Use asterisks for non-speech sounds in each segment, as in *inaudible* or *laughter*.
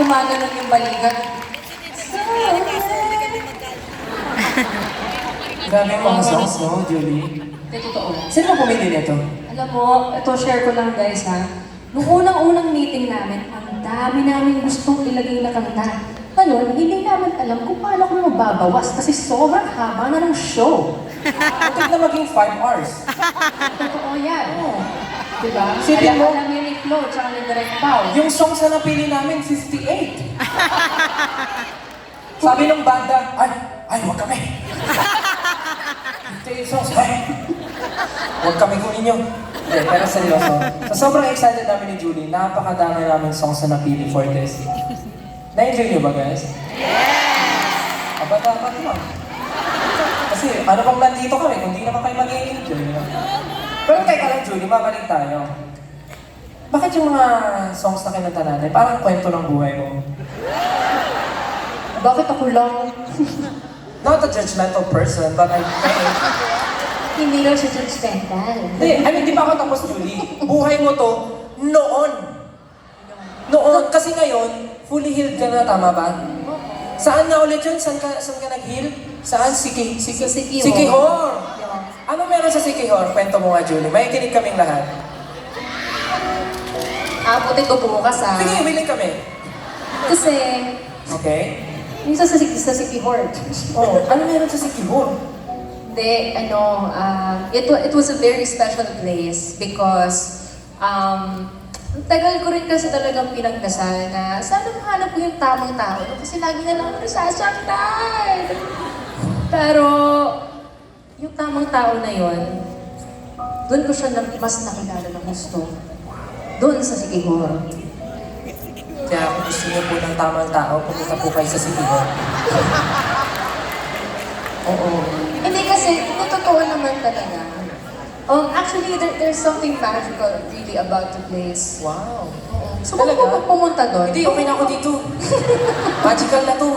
kumaganon yung balikat. Grabe yung mga songs, no, Julie? Hindi, totoo. Sino ba pumili nito? Alam mo, ito share ko lang guys ha. Nung unang-unang meeting namin, ang dami namin gustong ilagay na kanta. Ngayon, hindi naman alam kung paano ko mababawas kasi sobrang haba na ng show. *laughs* Buti na maging 5 hours. *laughs* Totoo yan. Diba? Isipin Alam, mo- alam yun ni Flo, tsaka ni Direct Pao. Yung songs na napili namin, 58. *laughs* Sabi ng banda, ay, ay, huwag kami. Ito yung songs, ay, huwag kami kunin yun. Hindi, pero seryoso. So, sobrang excited namin ni Julie. Napakadami namin songs na napili for this. Na-enjoy niyo ba, guys? Yes! Aba, dapat naman. Kasi ano bang nandito kami kung di naman kayo mag-enjoy. Pero teka lang, Julie, mabalik tayo. Bakit yung mga songs na kinanta natin, parang kwento ng buhay mo? Bakit ako lang? Not a judgmental person, but I think... Hindi lang siya judgmental. Hindi, I mean, di ba ako tapos, Julie? Buhay mo to noon. Noon, kasi ngayon, fully healed ka na, tama ba? Saan nga ulit yun? Saan ka, saan ka nag-heal? Saan? Siki, Siki, Sa Sikihor. Sikihor! Ano meron sa Sikihor? Kwento mo nga, Julie. May kinig kaming lahat. Abutin ko bukas ah. Sige, willing kami. Kasi, Okay? minsan sa, sa City Hort. Oh, ano meron sa Sikihor? Hindi, ano, ah, it, wa- it was a very special place because um, ang tagal ko rin kasi talagang pinagdasal na sana mahanap ko yung tamang tao no? kasi lagi na lang ako nasasaktan. Tamang tao na yon, doon ko siya na, mas nakilala ng gusto. Doon sa Sikihor. Kaya kung gusto niyo po ng tamang tao, pumunta po kayo sa Sikihor. Oo. Hindi kasi, kung totoo naman talaga. Um, actually, there, there's something magical really about the place. Wow. So, kung Talaga? pu- pumunta doon, Hindi, okay na ako dito. Magical na to.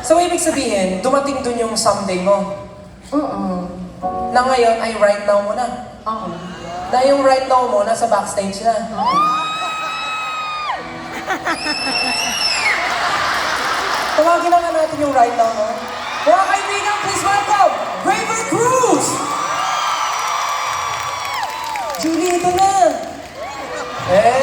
So, ibig sabihin, dumating dun yung someday mo. Oo. Na ngayon ay right now mo na. Oo. Na yung right now mo, nasa backstage na. *laughs* Tawagin na nga natin yung right now mo. Mga kaibigan, please welcome, Raver Cruz! Julie, ito na! Eh,